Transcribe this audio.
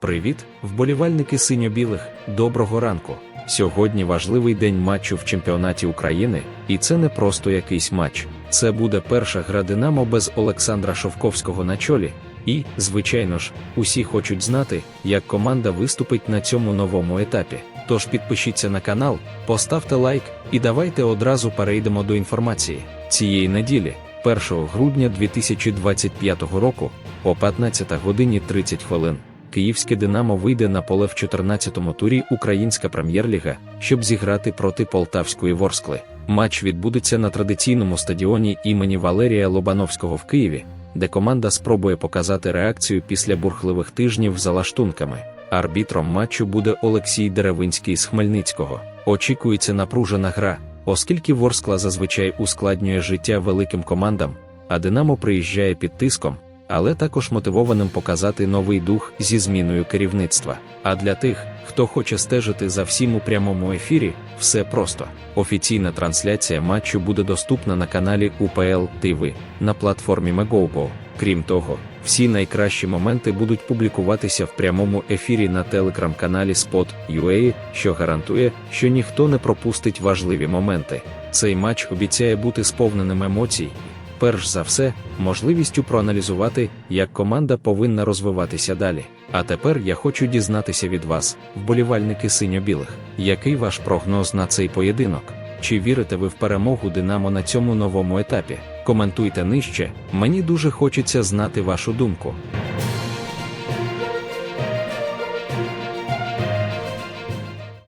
Привіт, вболівальники синьо-білих, доброго ранку. Сьогодні важливий день матчу в чемпіонаті України, і це не просто якийсь матч. Це буде перша гра Динамо без Олександра Шовковського на чолі. І, звичайно ж, усі хочуть знати, як команда виступить на цьому новому етапі. Тож підпишіться на канал, поставте лайк і давайте одразу перейдемо до інформації. Цієї неділі, 1 грудня 2025 року, о 15 годині 30 хвилин. Київське Динамо вийде на поле в 14-му турі Українська прем'єр-ліга, щоб зіграти проти Полтавської Ворскли. Матч відбудеться на традиційному стадіоні імені Валерія Лобановського в Києві, де команда спробує показати реакцію після бурхливих тижнів за лаштунками. Арбітром матчу буде Олексій Деревинський з Хмельницького. Очікується напружена гра, оскільки Ворскла зазвичай ускладнює життя великим командам, а Динамо приїжджає під тиском але також мотивованим показати новий дух зі зміною керівництва. А для тих, хто хоче стежити за всім у прямому ефірі, все просто. Офіційна трансляція матчу буде доступна на каналі УПЛ ТВ на платформі Megogo. Крім того, всі найкращі моменти будуть публікуватися в прямому ефірі на телеграм-каналі Spot.ua, що гарантує, що ніхто не пропустить важливі моменти. Цей матч обіцяє бути сповненим емоцій, перш за все, можливістю проаналізувати, як команда повинна розвиватися далі. А тепер я хочу дізнатися від вас, вболівальники синьо-білих, який ваш прогноз на цей поєдинок? Чи вірите ви в перемогу Динамо на цьому новому етапі? Коментуйте нижче, мені дуже хочеться знати вашу думку.